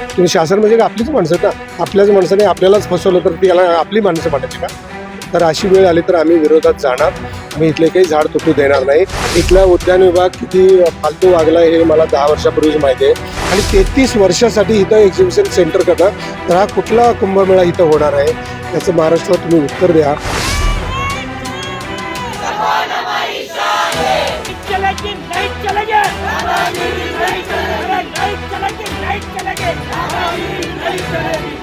तुम्ही शासन म्हणजे का आपलीच माणसं आहेत ना? आपल्याच माणसाने आपल्यालाच फसवलं तर त्याला आपली माणसं म्हणायची का? तर अशी वेळ आली तर आम्ही विरोधात जाणार. आम्ही इथले काही झाड तुटू देणार नाही. इथला उद्यान विभाग किती फालतू वागला हे मला दहा वर्षापूर्वीच माहिती आहे. आणि तेहतीस वर्षासाठी इथं एक्झिबिशन सेंटर करणार तर हा कुठला कुंभमेळा इथं होणार आहे? त्याचं महाराष्ट्रात तुम्ही उत्तर द्या.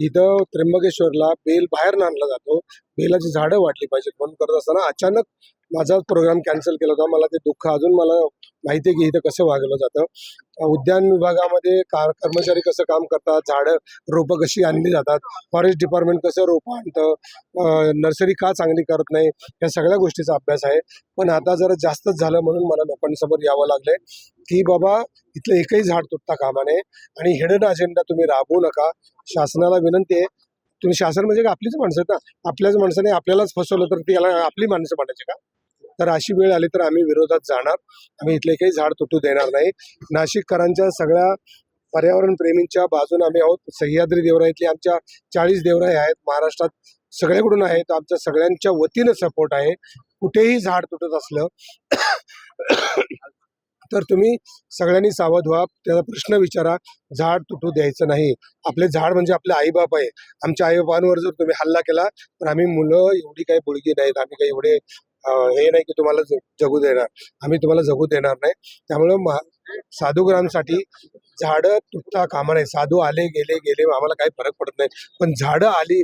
इथं त्र्यंबकेश्वरला बेल बाहेर आणला जातो. बेलाची झाडं वाटली पाहिजेत म्हणून करत असताना अचानक माझा प्रोग्राम कॅन्सल केला होता. मला ते दुःख अजून मला माहिती आहे की इथं कसं वागलं जातं. उद्यान विभागामध्ये कार कर्मचारी कसं काम करतात झाडं रोपं कशी आणली जातात फॉरेस्ट डिपार्टमेंट कसं रोपं आणतं नर्सरी का चांगली करत नाही या सगळ्या गोष्टीचा अभ्यास आहे. पण आता जरा जास्तच झालं म्हणून मला लोकांसमोर यावं लागलंय की बाबा इथलं एकही झाड तुटता कामा नये. आणि हिडन अजेंडा तुम्ही राबवू नका. शासनाला विनंती आहे. तुम्ही शासन म्हणजे का आपलीच माणसं आहेत ना? आपल्याच माणसाने आपल्यालाच फसवलं तर याला आपली माणसं म्हणायची का? तर अशी वेळ आली तर आम्ही विरोधात जाणार. आम्ही इथले काही झाड तुटू देणार नाही. नाशिककरांच्या सगळ्या पर्यावरण प्रेमींच्या बाजून आम्ही आहोत. सह्याद्री देवराईतले आमच्या चाळीस देवराई आहेत. महाराष्ट्रात सगळ्याकडून आहेत. आमच्या सगळ्यांच्या वतीनं सपोर्ट आहे. कुठेही झाड तुटत असलं तर तुम्ही सगळ्यांनी सावध व्हा. त्याचा प्रश्न विचारा. झाड तुटू द्यायचं नाही. आपले झाड म्हणजे आपले आईबाप आहे. आमच्या आईबापांवर जर तुम्ही हल्ला केला तर आम्ही मुलं एवढी काही बुडगी नाहीत. आम्ही काही एवढे हे नाही की तुम्हाला जगू देणार. आम्ही तुम्हाला जगू देणार नाही. त्यामुळं मा साधूग्रामसाठी झाडं तुटता कामा नाही साधू आले गेले गेले आम्हाला काही फरक पडत नाही. पण झाडं आली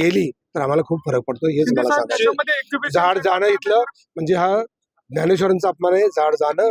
गेली तर आम्हाला खूप फरक पडतो. हेच मला सांगायचं झाड जाणं इथलं म्हणजे हा ज्ञानेश्वरांचा अपमान आहे. झाड जाणं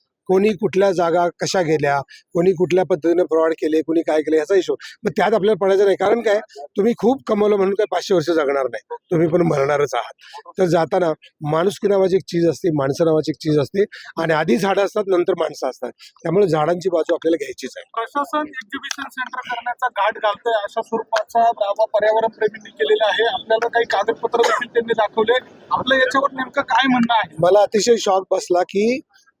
कोणी कुठल्या जागा कशा गेल्या कोणी कुठल्या पद्धतीने फ्रॉड केले कोणी काय केले याचा हिशोब. मग त्यात आपल्याला पडायचं नाही. कारण काय? तुम्ही खूप कमवलं म्हणून काय पाचशे वर्ष जगणार नाही. तुम्ही पण मरणारच आहात. तर जाताना माणुसकी नावाची एक चीज असते माणसं नावाची एक चीज असते आणि आधी झाडं असतात नंतर माणसं असतात. त्यामुळे झाडांची बाजू आपल्याला घ्यायचीच आहे. प्रशासन एक्झिबिशन सेंटर करण्याचा घाट घालतोय अशा स्वरूपाचा दावा पर्यावरण प्रेमींनी केलेला आहे. आपल्याला काही कागदपत्र देखील त्यांनी दाखवले. आपलं याच्यावर नेमकं काय म्हणणं आहे? मला अतिशय शॉक बसला की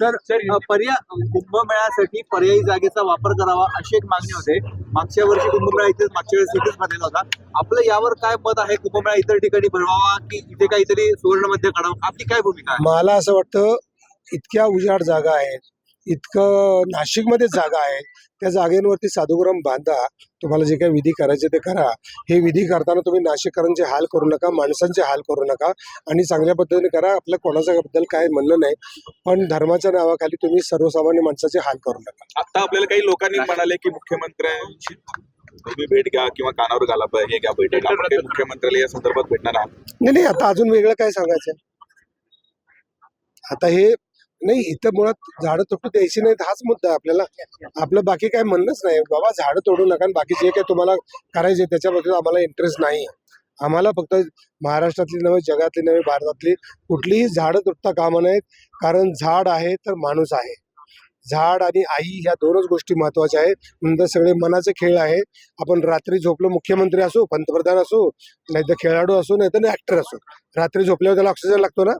सर पर्याय कुंभमेळ्यासाठी पर्यायी जागेचा वापर करावा अशी एक मागणी होते. मागच्या वर्षी कुंभमेळा इथेच मागच्या वेळेस इथेच भरलेला होता. आपलं यावर काय मत आहे? कुंभमेळा इतर ठिकाणी भरवावा की इथे काहीतरी सुवर्ण मध्य काढावं? आपली काय भूमिका आहे? मला असं वाटतं इतक्या उजाड जागा आहेत इतकं नाशिकमध्ये जागा आहे. त्या जागेवरती साधुग्राम बांधा. तुम्हाला जे काही विधी करायचे ते करा. हे विधी करताना तुम्ही नाशिककरांचे हाल करू नका माणसांचे हाल करू नका आणि चांगल्या पद्धतीने करा. आपल्या कोणाच्या बद्दल काय म्हणणं नाही पण धर्माच्या नावाखाली तुम्ही सर्वसामान्य माणसाचे हाल करू नका. आता आपल्याला काही लोकांनी म्हणाले की मुख्यमंत्र्यांची तुम्ही भेट घ्या किंवा कानावर घाला हे घ्या बैठक. आपण काही मुख्यमंत्र्याला या संदर्भात भेटणार आहात. नाही नाही आता अजून वेगळं काय सांगायचं आता हे नाही इथं मुळात झाडं तुटू द्यायची नाहीत हाच मुद्दा आहे आपल्याला. आपलं बाकी काय म्हणणंच नाही. बाबा झाडं तोडू नका आणि बाकी जे काही तुम्हाला करायचे त्याच्याबद्दल आम्हाला इंटरेस्ट नाही. आम्हाला फक्त महाराष्ट्रातली नव्हे जगातली नव्हे भारतातली कुठलीही झाडं तुटता कामं नाहीत. कारण झाड आहे तर माणूस आहे. झाड आणि आई ह्या दोनच गोष्टी महत्त्वाच्या आहेत. नंतर सगळे मनाचे खेळ आहे. आपण रात्री झोपलो मुख्यमंत्री असो पंतप्रधान असो नाही तर खेळाडू असो नाही तर ऍक्टर असो. रात्री झोपल्यावर त्याला ऑक्सिजन लागतो ना?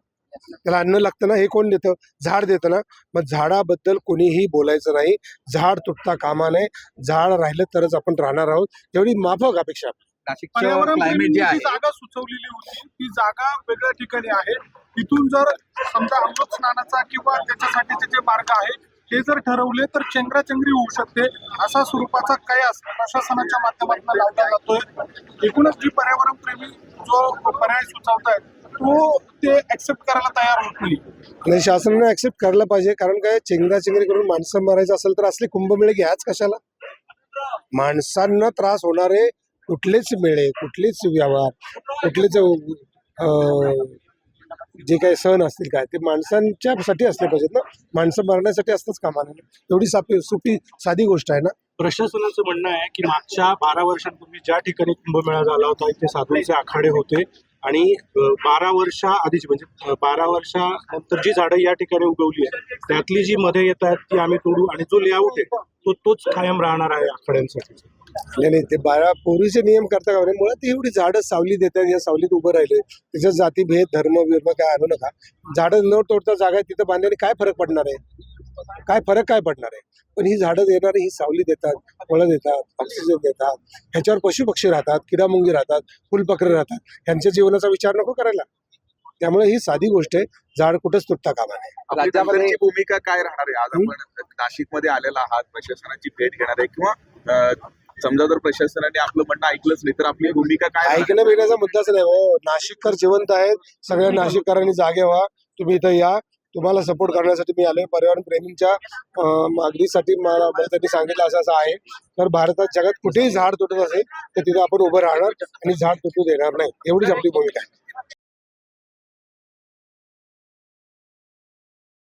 त्याला अन्न लागतं ना हे कोण देतं? झाड देतं ना. मग झाडाबद्दल कोणीही बोलायचं नाही. झाड तुटता कामा नये. झाड राहिलं तरच आपण राहणार आहोत. एवढी माफक अपेक्षा. आहे. नाशिकचं पर्यावरण क्लायमेट जे जागा सुचवलेली होती ती जागा वेगळ्या ठिकाणी आहे. तिथून जर समजा अमृत स्नानाचा किंवा त्याच्यासाठीचे जे मार्ग आहे ते जर ठरवले तर चेंगराचेंगरी होऊ शकते. अशा स्वरूपाचा कयास प्रशासनाच्या माध्यमातून लावला जातोय एकूणच जी पर्यावरण प्रेमी जो पर्याय सुचवतायत तो ते ऍक्सेप्ट करायला तयार होत नाही नाही शासनाने ऍक्सेप्ट करायला पाहिजे कारण काय चेंगराचेंगरी करून माणसं मारायचं असेल तर असले कुंभमेळे घ्याच कशाला? माणसांना त्रास होणारे कुठलेच मेळे कुठलेच व्यवहार कुठलेच अं, जे काही सण असतील काय ते माणसांच्यासाठी असले पाहिजेत ना. माणसं मरण्यासाठी असतंच कामा नये एवढी सापी सोपी साधी गोष्ट आहे ना. प्रशासनाचं म्हणणं आहे की मागच्या बारा वर्षांपूर्वी ज्या ठिकाणी कुंभमेळा झाला होता इथे साधूंचे आखाडे होते आणि बारा वर्षा आधीची म्हणजे बारा वर्षानंतर जी झाडं या ठिकाणी उगवली आहेत त्यातली जी मध्ये येत आहेत ती आम्ही तोडू आणि जो लेआउट आहे तो तोच कायम राहणार आहे आखाड्यांसाठी नाही नाही ते बारा पूर्वीचे नियम करता का म्हणे मुळात एवढी झाडं सावली देतात या सावलीत उभं राहिले त्याच्यात जातीभेद धर्म विर्म काय आणू नका. झाडं न तोडता जागा तिथं बांधल्याने काय फरक पडणार आहे? काय फरक काय पडणार आहे? पण ही झाडं देणारी ही सावली देतात फळं देतात ऑक्सिजन देतात ह्याच्यावर पशु पक्षी राहतात किडामुंगी राहतात फुलपकरे राहतात. ह्यांच्या जीवनाचा विचार नको करायला. त्यामुळे ही साधी गोष्ट आहे. झाड कुठंच तुटता कामा नये. जनतेची भूमिका काय राहणार आहे? आज आपण नाशिकमध्ये आलेला आहात प्रशासनाची भेट घेणार आहे किंवा समजा जर प्रशासनाने आपलं म्हणणं ऐकलंच नाही तर आपली भूमिका काय? ऐकणं बिण्याचा मुद्दाच नाही हो. नाशिककर जिवंत आहेत. सगळ्या नाशिककरांनी जागे व्हा. तुम्ही इथं या. तुम्हाला सपोर्ट करण्यासाठी मी आलोय. पर्यावरण प्रेमींच्या मागणीसाठी मला त्यांनी सांगितलं असं असं आहे. तर भारतात जगात कुठेही झाड तुटत असेल तर तिथे आपण उभं राहणार आणि झाड तुटू देणार नाही. एवढीच आपली भूमिका आहे.